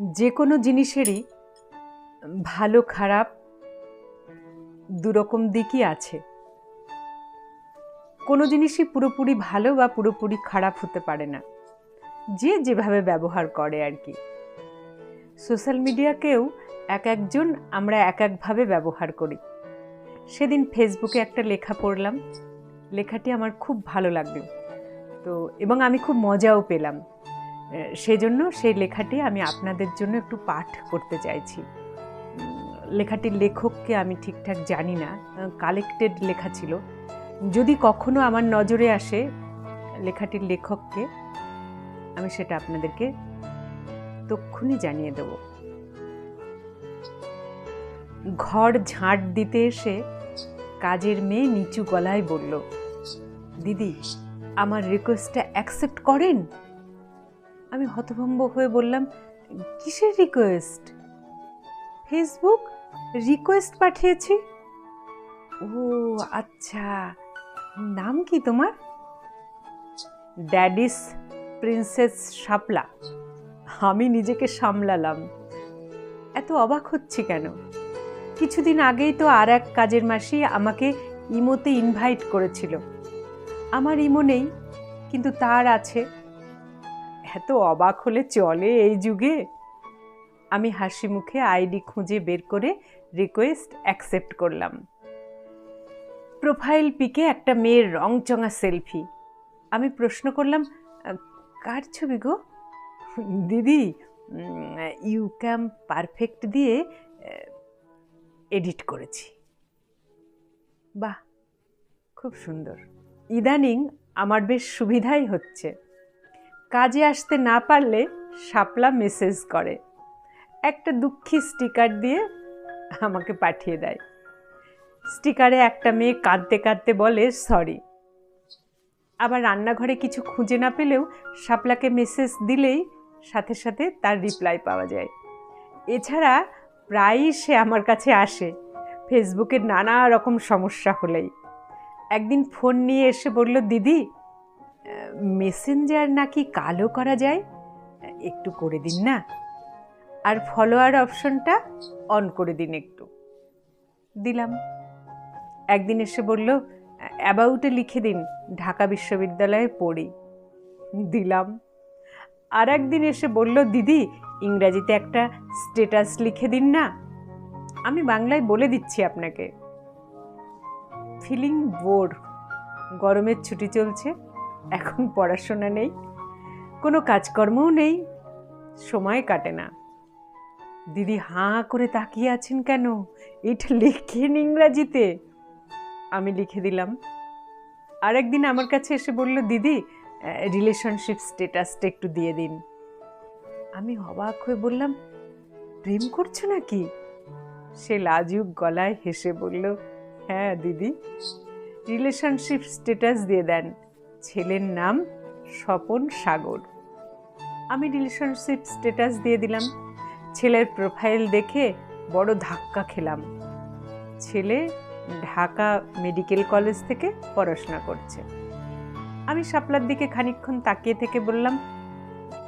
যে কোনো জিনিসেরই ভালো, খারাপ দুরকম দিকই আছে। কোনো জিনিসই পুরোপুরি ভালো বা পুরোপুরি খারাপ হতে পারে না। যে যেভাবে ব্যবহার করে আর কি। সোশ্যাল মিডিয়াকেও এক একজন আমরা এক একভাবে ব্যবহার করি। সেদিন ফেসবুকে একটা লেখা পড়লাম। লেখাটি আমার খুব ভালো লাগল। তো, এবং আমি খুব মজাও পেলাম। সেজন্য সেই লেখাটি আমি আপনাদের জন্য একটু পাঠ করতে চাইছি। লেখাটির লেখককে আমি ঠিকঠাক জানি না কালেক্টেড লেখা ছিল। যদি কখনো আমার নজরে আসে লেখাটির লেখককে, আমি সেটা আপনাদেরকে তক্ষুনি জানিয়ে দেব। ঘর ঝাঁট দিতে এসে কাজের মেয়ে নিচু গলায় বলল, দিদি, আমার রিকোয়েস্টটা অ্যাকসেপ্ট করেন? আমি হতভম্ব হয়ে বললাম, কিসের রিকোয়েস্ট ফেসবুক রিকোয়েস্ট পাঠিয়েছি। ও আচ্ছা। নাম কি তোমার? ড্যাডিস প্রিন্সেস শাপলা আমি নিজেকে সামলালাম। এত অবাক হচ্ছি কেন? কিছুদিন আগেই তো আর এক কাজের মাসি আমাকে ইমোতে ইনভাইট করেছিল। আমার ইমো নেই, কিন্তু তার আছে। এত অবাক হলে চলে এই যুগে? আমি হাসি মুখে আইডি খুঁজে বের করে রিকোয়েস্ট অ্যাকসেপ্ট করলাম। প্রোফাইল পিকে একটা মেয়ের রংচঙা সেলফি আমি প্রশ্ন করলাম কার ছবি গো? দিদি ইউ ক্যাম পারফেক্ট দিয়ে এডিট করেছি। বাহ, খুব সুন্দর। ইদানিং আমার বেশ সুবিধাই হচ্ছে। কাজে আসতে না পারলে শাপলা মেসেজ করে। একটা দুঃখী স্টিকার দিয়ে আমাকে পাঠিয়ে দেয়। স্টিকারে একটা মেয়ে কাঁদতে কাঁদতে বলে, সরি। আবার রান্নাঘরে কিছু খুঁজে না পেলেও শাপলাকে মেসেজ দিলেই সাথে সাথে তার রিপ্লাই পাওয়া যায়। এছাড়া প্রায়ই সে আমার কাছে আসে। ফেসবুকের নানা রকম সমস্যা হলেই। একদিন ফোন নিয়ে এসে বলল, দিদি মেসেঞ্জার নাকি কালো করা যায়? একটু করে দিন না। আর ফলোয়ার অপশনটা অন করে দিন একটু। দিলাম। একদিন এসে বলল অ্যাবাউটে লিখে দিন, ঢাকা বিশ্ববিদ্যালয়ে পড়ি। দিলাম। আর একদিন এসে বলল, দিদি, ইংরাজিতে একটা স্টেটাস লিখে দিন না। আমি বাংলায় বলে দিচ্ছি আপনাকে। ফিলিং বোর গরমের ছুটি চলছে। এখন পড়াশোনা নেই, কোনো কাজকর্মও নেই, সময় কাটে না। দিদি হাঁ করে তাকিয়ে আছেন কেন? এটা লেখেন ইংরাজিতে। আমি লিখে দিলাম। আরেকদিন আমার কাছে এসে বলল, দিদি রিলেশনশিপ স্টেটাসটা একটু দিয়ে দিন। আমি অবাক হয়ে বললাম, প্রেম করছ নাকি? সে লাজুক গলায় হেসে বলল হ্যাঁ দিদি। রিলেশনশিপ স্টেটাস দিয়ে দেন। ছেলের নাম স্বপন সাগর। আমি রিলেশনশিপ স্টেটাস দিয়ে দিলাম। ছেলের প্রোফাইল দেখে বড় ধাক্কা খেলাম। ছেলে ঢাকা মেডিকেল কলেজ থেকে পড়াশোনা করছে। আমি শাপলার দিকে খানিকক্ষণ তাকিয়ে থেকে বললাম,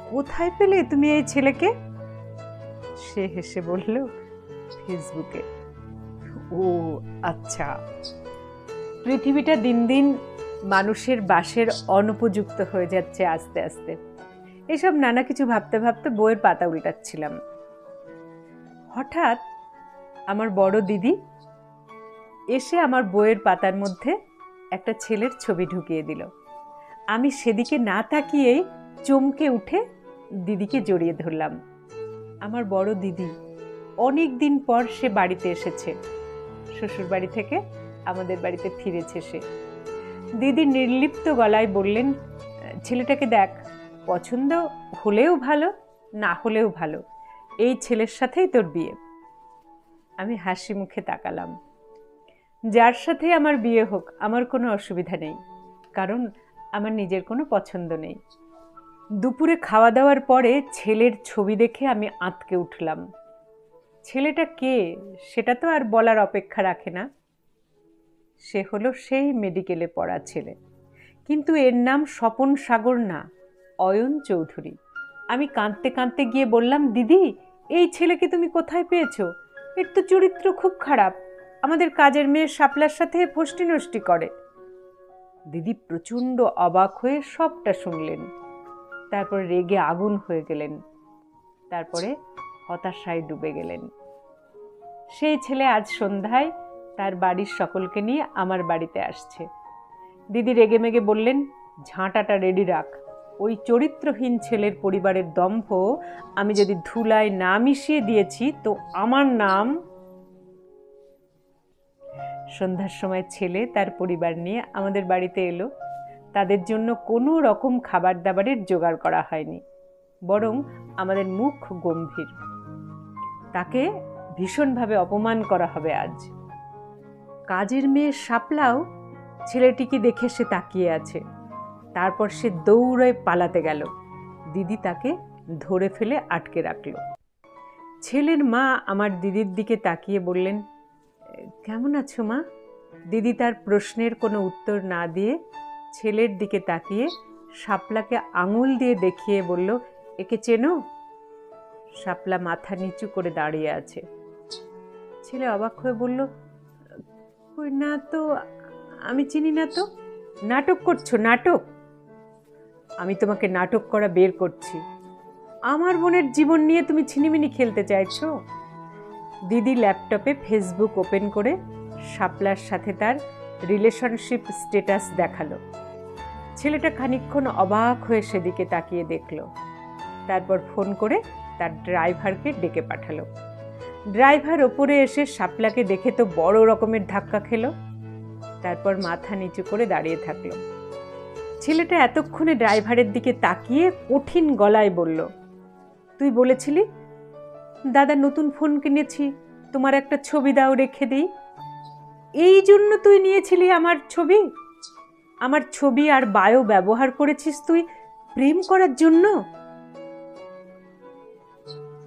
কোথায় পেলে তুমি এই ছেলেকে? সে হেসে বলল, ফেসবুকে। ও আচ্ছা। পৃথিবীটা দিন দিন মানুষের বাসের অনুপযুক্ত হয়ে যাচ্ছে আস্তে আস্তে। এসব নানা কিছু ভাবতে ভাবতে বইয়ের পাতা উল্টাচ্ছিলাম। হঠাৎ আমার বড় দিদি এসে আমার বইয়ের পাতার মধ্যে একটা ছেলের ছবি ঢুকিয়ে দিল। আমি সেদিকে না তাকিয়েই চমকে উঠে দিদিকে জড়িয়ে ধরলাম। আমার বড় দিদি অনেক দিন পর সে বাড়িতে এসেছে। শ্বশুর বাড়ি থেকে আমাদের বাড়িতে ফিরেছে সে। দিদি নির্লিপ্ত গলায় বললেন, ছেলেটাকে দেখ, পছন্দ হলেও ভালো, না হলেও ভালো। এই ছেলের সাথেই তোর বিয়ে। আমি হাসি মুখে তাকালাম। যার সাথে আমার বিয়ে হোক, আমার কোনো অসুবিধা নেই, কারণ আমার নিজের কোনো পছন্দ নেই। দুপুরে খাওয়া দাওয়ার পরে ছেলের ছবি দেখে আমি আঁতকে উঠলাম। ছেলেটা কে? সেটা তো আর বলার অপেক্ষা রাখে না। সে হলো সেই মেডিকেলে পড়া ছেলে। কিন্তু এর নাম স্বপন সাগর না, অয়ন চৌধুরী। আমি কাঁদতে কাঁদতে গিয়ে বললাম, দিদি, এই ছেলেকে তুমি কোথায় পেয়েছ? এর তো চরিত্র খুব খারাপ। আমাদের কাজের মেয়ে শাপলার সাথে ফষ্টি নষ্টি করে। দিদি প্রচণ্ড অবাক হয়ে সবটা শুনলেন। তারপর রেগে আগুন হয়ে গেলেন। তারপরে হতাশায় ডুবে গেলেন। সেই ছেলে আজ সন্ধ্যায় তার বাড়ির সকলকে নিয়ে আমার বাড়িতে আসছে। দিদি রেগে মেগে বললেন, ঝাঁটাটা রেডি রাখ। ওই চরিত্রহীন ছেলের পরিবারের দম্ভ আমি যদি ধুলায় না মিশিয়ে দিয়েছি, তো আমার নাম সন্ধ্যার সময় ছেলে তার পরিবার নিয়ে আমাদের বাড়িতে এলো। তাদের জন্য কোনো রকম খাবার দাবারের জোগাড় করা হয়নি, বরং আমাদের মুখ গম্ভীর। তাকে ভীষণভাবে অপমান করা হবে আজ। কাজের মেয়ে সাপলাও ছেলেটিকে দেখে সে তাকিয়ে আছে। তারপর সে দৌড়ে পালাতে গেল। দিদি তাকে ধরে ফেলে আটকে রাখল। ছেলের মা আমার দিদির দিকে তাকিয়ে বললেন, কেমন আছো মা? দিদি তার প্রশ্নের কোনো উত্তর না দিয়ে ছেলের দিকে তাকিয়ে শাপলাকে আঙুল দিয়ে দেখিয়ে বলল, একে চেনো? শাপলা মাথা নিচু করে দাঁড়িয়ে আছে। ছেলে অবাক হয়ে বলল কই না তো, আমি চিনি না তো। নাটক করছ, নাটক? আমি তোমাকে নাটক করা বের করছি। আমার বোনের জীবন নিয়ে তুমি ছিনিমিনি খেলতে চাইছো? দিদি ল্যাপটপে ফেসবুক ওপেন করে শাপলার সাথে তার রিলেশনশিপ স্টেটাস দেখাল। ছেলেটা খানিকক্ষণ অবাক হয়ে সেদিকে তাকিয়ে দেখল। তারপর ফোন করে তার ড্রাইভারকে ডেকে পাঠালো। ড্রাইভার ওপরে এসে শাপলাকে দেখে তো বড় রকমের ধাক্কা খেলো। তারপর মাথা নিচু করে দাঁড়িয়ে থাকল। ছেলেটা এতক্ষণে ড্রাইভারের দিকে তাকিয়ে কঠিন গলায় বলল, তুই বলেছিলি? দাদা, নতুন ফোন কিনেছি। তোমার একটা ছবি দাও, রেখে দিই। এই জন্য তুই নিয়েছিলি আমার ছবি? আমার ছবি আর বায়ো ব্যবহার করেছিস তুই? প্রেম করার জন্য?